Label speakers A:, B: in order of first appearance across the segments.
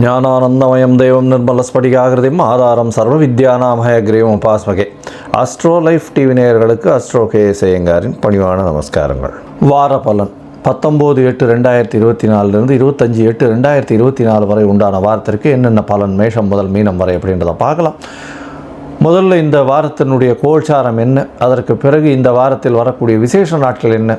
A: ஞானானந்தமயம் தெய்வம் நிர்மலஸ்படிகாகிருதியும் ஆதாரம் சர்வ வித்யானாமய கிரீவம் உபாஸ்மகே. அஸ்ட்ரோ லைஃப் டிவி நேயர்களுக்கு அஸ்ட்ரோ கே செய்யங்காரின் பணிவான நமஸ்காரங்கள். வார பலன் பத்தொம்போது எட்டு ரெண்டாயிரத்தி இருபத்தி நாலுலேருந்து இருபத்தஞ்சி எட்டு ரெண்டாயிரத்தி இருபத்தி நாலு வரை உண்டான வாரத்திற்கு என்னென்ன பலன் மேஷம் முதல் மீனம் வரை அப்படின்றத பார்க்கலாம். முதல்ல இந்த வாரத்தினுடைய கோல்சாரம் என்ன? அதற்கு பிறகு இந்த வாரத்தில் வரக்கூடிய விசேஷ நாட்கள் என்ன?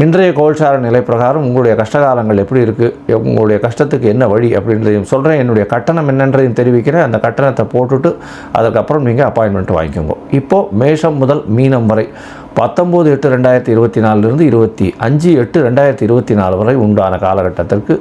A: இன்றைய கோல்சார நிலை பிரகாரம் உங்களுடைய கஷ்டகாலங்கள் எப்படி இருக்குது உங்களுடைய கஷ்டத்துக்கு என்ன வழி அப்படின்றதையும் சொல்கிறேன் என்னுடைய கட்டணம் என்னன்றதையும் தெரிவிக்கிறேன். அந்த கட்டணத்தை போட்டுட்டு அதுக்கப்புறம் நீங்கள் அப்பாயின்மெண்ட் வாங்கிக்கோங்க. இப்போது மேஷம் முதல் மீனம் வரை பத்தொம்போது எட்டு ரெண்டாயிரத்தி இருபத்தி நாலுலேருந்து இருபத்தி அஞ்சு எட்டு ரெண்டாயிரத்தி இருபத்தி நாலு வரை உண்டான காலகட்டத்திற்கு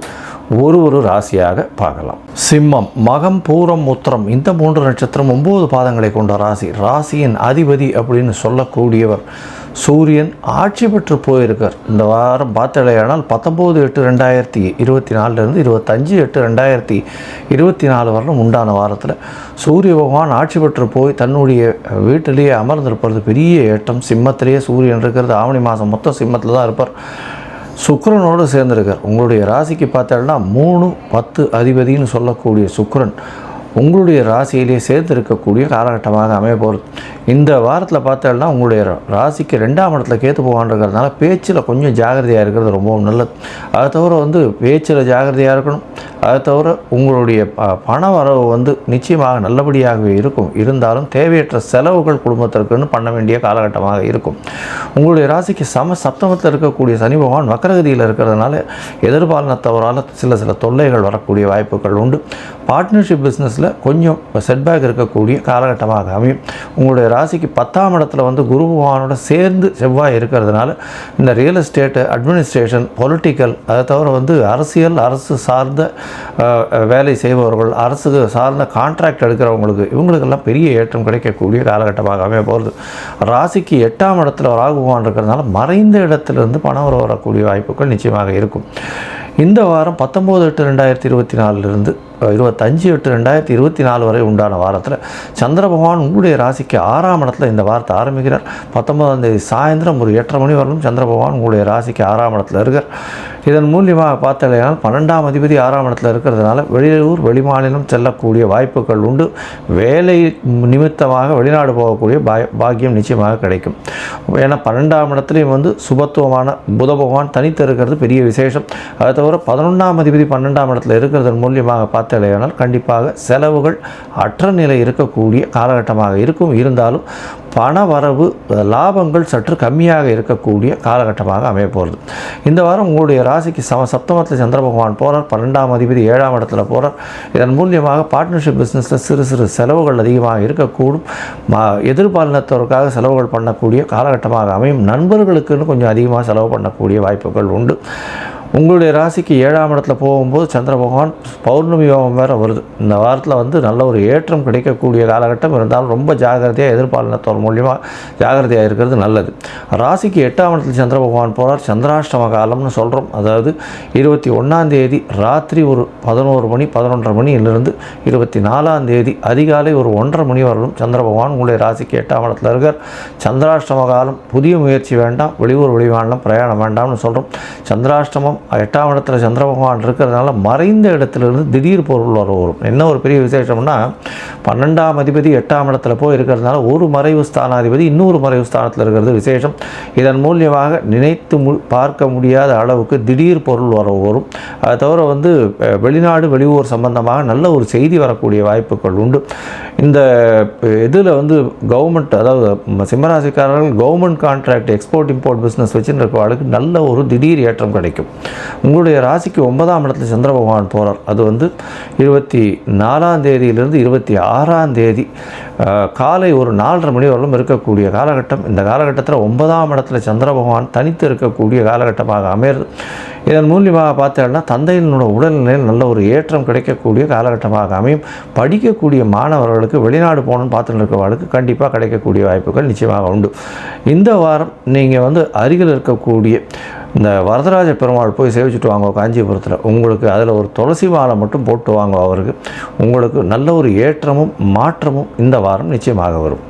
A: ஒரு ஒரு ராசியாக பார்க்கலாம். சிம்மம் மகம் பூரம் உத்திரம் இந்த மூன்று நட்சத்திரம் ஒம்பது பாதங்களை கொண்ட ராசி. ராசியின் அதிபதி அப்படின்னு சொல்லக்கூடியவர் சூரியன் ஆட்சி பெற்று போயிருக்கார். இந்த வாரம் பார்த்தலையானால் பத்தொம்போது எட்டு ரெண்டாயிரத்தி இருபத்தி நாலுலேருந்து இருபத்தஞ்சு எட்டு ரெண்டாயிரத்தி இருபத்தி நாலு வரலும் உண்டான வாரத்தில் சூரிய பகவான் ஆட்சி பெற்று போய் தன்னுடைய வீட்டிலேயே அமர்ந்திருப்பது பெரிய ஏற்றம். சிம்மத்திலேயே சூரியன் இருக்கிறது. ஆவணி மாதம் மொத்தம் சிம்மத்தில் தான் இருப்பார். சுக்கரனோடு சேர்ந்திருக்கார். உங்களுடைய ராசிக்கு பார்த்தோம்னா மூணு பத்து அதிபதின்னு சொல்லக்கூடிய சுக்கரன். உங்களுடைய ராசியிலே சேர்த்து இருக்கக்கூடிய காலகட்டமாக அமைய போகிறது இந்த வாரத்தில் பார்த்தோம்னா உங்களுடைய ராசிக்கு ரெண்டாம் இடத்துல கேத்து போகான்றதுனால பேச்சில் கொஞ்சம் ஜாகிரதையாக இருக்கிறது ரொம்பவும் நல்லது. அதை தவிர வந்து பேச்சில் ஜாகிரதையாக இருக்கணும். அதை தவிர உங்களுடைய ப- பண வரவு வந்து நிச்சயமாக நல்லபடியாகவே இருக்கும். இருந்தாலும் தேவையற்ற செலவுகள் குடும்பத்திற்குன்னு பண்ண வேண்டிய காலகட்டமாக இருக்கும். உங்களுடைய ராசிக்கு சம சப்தமத்தில் இருக்கக்கூடிய சனி பகவான் வக்கரகதியில் இருக்கிறதுனால எதிர்பாலனத்தவரால் சில சில தொல்லைகள் வரக்கூடிய வாய்ப்புகள் உண்டு. பார்ட்னர்ஷிப் பிஸ்னஸில் கொஞ்சம் செட்பேக் இருக்கக்கூடிய காலகட்டமாக அமையும். உங்களுடைய ராசிக்கு பத்தாம் இடத்துல வந்து குரு பகவானோட சேர்ந்து செவ்வாய் இருக்கிறதுனால இந்த ரியல் எஸ்டேட்டு அட்மினிஸ்ட்ரேஷன் பொலிட்டிக்கல் அதை தவிர வந்து அரசியல் அரசு சார்ந்த வேலை செய்பவர்கள் அரசு சார்ந்த கான்ட்ராக்ட் எடுக்கிறவங்களுக்கு இவங்களுக்கெல்லாம் பெரிய ஏற்றம் கிடைக்கக்கூடிய காலகட்டமாக அமைய போகிறது ராசிக்கு எட்டாம் இடத்துல ராகு பகவான் இருக்கிறதுனால மறைந்த இடத்துலேருந்து பணம் வர வரக்கூடிய வாய்ப்புகள் நிச்சயமாக இருக்கும். இந்த வாரம் பத்தொம்போது எட்டு ரெண்டாயிரத்தி இருபத்தி நாலுலேருந்து இருபத்தஞ்சு எட்டு ரெண்டாயிரத்தி இருபத்தி நாலு வரை உண்டான வாரத்தில் சந்திர பகவான் உங்களுடைய ராசிக்கு ஆறாம் இடத்துல இந்த வாரத்தை ஆரம்பிக்கிறார். பத்தொன்பதாம் தேதி சாயந்தரம் ஒரு எட்டரை மணி வரலும் சந்திர பகவான் உங்களுடைய ராசிக்கு ஆறாம் இடத்துல இருக்கார். இதன் மூலியமாக பார்த்தலையானால் பன்னெண்டாம் அதிபதி ஆறாம் இடத்துல இருக்கிறதுனால வெளியூர் வெளிமாநிலம் செல்லக்கூடிய வாய்ப்புகள் உண்டு. வேலை நிமித்தமாக வெளிநாடு போகக்கூடிய பாய் பாக்கியம் நிச்சயமாக கிடைக்கும். ஏன்னா பன்னெண்டாம் இடத்துலையும் வந்து சுபத்துவமான புத பகவான் தனித்து இருக்கிறது பெரிய விசேஷம். அதை தவிர பதினொன்றாம் அதிபதி பன்னெண்டாம் இடத்துல இருக்கிறதன் மூலியமாக பார்த்தலையானால் கண்டிப்பாக செலவுகள் அற்ற நிலை இருக்கக்கூடிய காலகட்டமாக இருக்கும். இருந்தாலும் பண வரவு லாபங்கள் சற்று கம்மியாக இருக்கக்கூடிய காலகட்டமாக அமைய போகிறது இந்த வாரம் உங்களுடைய ராசிக்கு சம சப்தமத்தில் சந்திர பகவான் போகிறார் பன்னெண்டாம் அதிபதி ஏழாம் இடத்துல போகிறார் இதன் மூலியமாக பார்ட்னர்ஷிப் பிஸ்னஸில் சிறு சிறு செலவுகள் அதிகமாக இருக்கக்கூடும். மா எதிர்பாலினத்தவருக்காக செலவுகள் பண்ணக்கூடிய காலகட்டமாக அமையும். நண்பர்களுக்குன்னு கொஞ்சம் அதிகமாக செலவு பண்ணக்கூடிய வாய்ப்புகள் உண்டு. உங்களுடைய ராசிக்கு ஏழாம் இடத்துல போகும்போது சந்திர பகவான் பௌர்ணமி யோகம் வேறு வருது. இந்த வாரத்தில் வந்து நல்ல ஒரு ஏற்றம் கிடைக்கக்கூடிய காலகட்டம் இருந்தாலும் ரொம்ப ஜாகிரதையாக எதிர்பாலினத்தோர் மூலியமாக ஜாகிரதையாக இருக்கிறது நல்லது. ராசிக்கு எட்டாம் இடத்துல சந்திர பகவான் போகிறார் சந்திராஷ்டம காலம்னு சொல்கிறோம் அதாவது இருபத்தி ஒன்றாம் தேதி ராத்திரி ஒரு பதினோரு மணி பதினொன்றரை மணியிலிருந்து இருபத்தி நாலாம் தேதி அதிகாலை ஒரு ஒன்றரை மணி வரலும் சந்திர பகவான் உங்களுடைய ராசிக்கு எட்டாம் இடத்துல இருக்கார். சந்திராஷ்டம காலம் புதிய முயற்சி வேண்டாம். வெளியூர் வெளிமாநிலம் பிரயாணம் வேண்டாம்னு சொல்கிறோம் சந்திராஷ்டமம் எட்டாம் இடத்துல சந்திர பகவான் இருக்கிறதுனால மறைந்த இடத்துலேருந்து திடீர் பொருள் வர வரும். என்ன ஒரு பெரிய விசேஷம்னா பன்னெண்டாம் அதிபதி எட்டாம் இடத்துல போய் இருக்கிறதுனால ஒரு மறைவு ஸ்தானாதிபதி இன்னொரு மறைவு ஸ்தானத்தில் இருக்கிறது விசேஷம். இதன் மூலியமாக நினைத்து மு பார்க்க முடியாத அளவுக்கு திடீர் பொருள் வர வரும். அதை தவிர வந்து வெளிநாடு வெளியூர் சம்பந்தமாக நல்ல ஒரு செய்தி வரக்கூடிய வாய்ப்புகள் உண்டு. இந்த இதில் வந்து கவர்மெண்ட் அதாவது சிம்மராசிக்காரர்கள் government contract export import business வச்சுருக்கிறவர்களுக்கு நல்ல ஒரு திடீர் ஏற்றம் கிடைக்கும். உங்களுடைய ராசிக்கு ஒன்பதாம் இடத்துல சந்திர பகவான் போகிறார் அது வந்து இருபத்தி நாலாம் தேதியிலிருந்து இருபத்தி ஆறாம் தேதி காலை ஒரு நாலரை மணி வரலும் இருக்கக்கூடிய காலகட்டம். இந்த காலகட்டத்தில் ஒன்பதாம் இடத்துல சந்திர பகவான் தனித்து இருக்கக்கூடிய காலகட்டமாக அமையிறது. இதன் மூலியமாக பார்த்தோம்னா தந்தையினோட உடல்நிலையில் நல்ல ஒரு ஏற்றம் கிடைக்கக்கூடிய காலகட்டமாக அமையும். படிக்கக்கூடிய மாணவர்களுக்கு வெளிநாடு போகணும்னு பார்த்துட்டு இருக்கிறவர்களுக்கு கண்டிப்பாக கிடைக்கக்கூடிய வாய்ப்புகள் நிச்சயமாக உண்டு. இந்த வாரம் நீங்கள் வந்து அருகில் இருக்கக்கூடிய இந்த வரதராஜ பெருமாள் போய் சேவிச்சுட்டு வாங்க காஞ்சிபுரத்தில். உங்களுக்கு அதில் ஒரு துளசி மாலை மட்டும் போட்டு வாங்க அவருக்கு. உங்களுக்கு நல்ல ஒரு ஏற்றமும் மாற்றமும் இந்த வாரம் நிச்சயமாக வரும்.